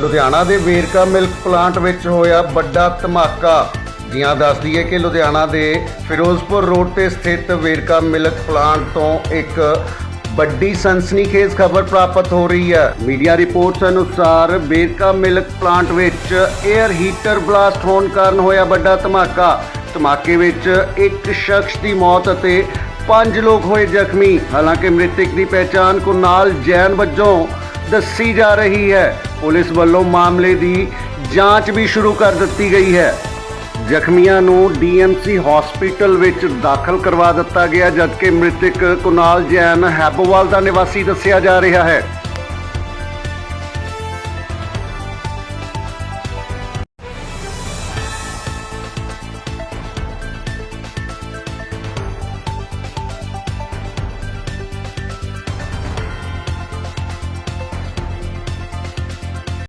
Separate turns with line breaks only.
ਲੁਧਿਆਣਾ ਦੇ Verka milk plant ਵਿੱਚ ਹੋਇਆ ਵੱਡਾ ਧਮਾਕਾ। ਜੀਆਂ ਦੱਸਦੀ ਹੈ ਕਿ ਲੁਧਿਆਣਾ ਦੇ ਫਿਰੋਜ਼ਪੁਰ ਰੋਡ ਤੇ ਸਥਿਤ ਵੇਰਕਾ ਮਿਲਕ ਪਲਾਂਟ ਤੋਂ ਇੱਕ ਵੱਡੀ ਸਨਸਨੀਖੇਜ਼ ਖਬਰ ਪ੍ਰਾਪਤ ਹੋ ਰਹੀ ਹੈ। ਮੀਡੀਆ ਰਿਪੋਰਟਸ ਅਨੁਸਾਰ ਵੇਰਕਾ ਮਿਲਕ ਪਲਾਂਟ ਵਿੱਚ 에ਅਰ ਹੀਟਰ ਬਲਾਸਟ ਹੋਣ ਕਾਰਨ ਹੋਇਆ ਵੱਡਾ ਧਮਾਕਾ। ਧਮਾਕੇ ਵਿੱਚ ਇੱਕ ਸ਼ਖਸ ਦੀ ਮੌਤ ਅਤੇ ਪੰਜ ਲੋਕ ਹੋਏ ਜ਼ਖਮੀ। ਹਾਲਾਂਕਿ ਮ੍ਰਿਤਕ ਦੀ ਪਛਾਣ ਕੁਨਾਲ ਜੈਨ ਵਜੋਂ ਦੱਸੀ ਜਾ ਰਹੀ ਹੈ। ਪੁਲਿਸ ਵੱਲੋਂ ਮਾਮਲੇ ਦੀ ਜਾਂਚ ਵੀ ਸ਼ੁਰੂ ਕਰ ਦਿੱਤੀ ਗਈ ਹੈ। ਜ਼ਖਮੀਆਂ ਨੂੰ ਡੀਐਮਸੀ ਹਸਪੀਟਲ ਵਿੱਚ ਦਾਖਲ ਕਰਵਾ ਦਿੱਤਾ ਗਿਆ, ਜਦਕਿ ਮ੍ਰਿਤਕ ਕੁਨਾਲ ਜੈਨ ਹੈਬੋਵਾਲ ਦਾ ਨਿਵਾਸੀ ਦੱਸਿਆ ਜਾ ਰਿਹਾ ਹੈ।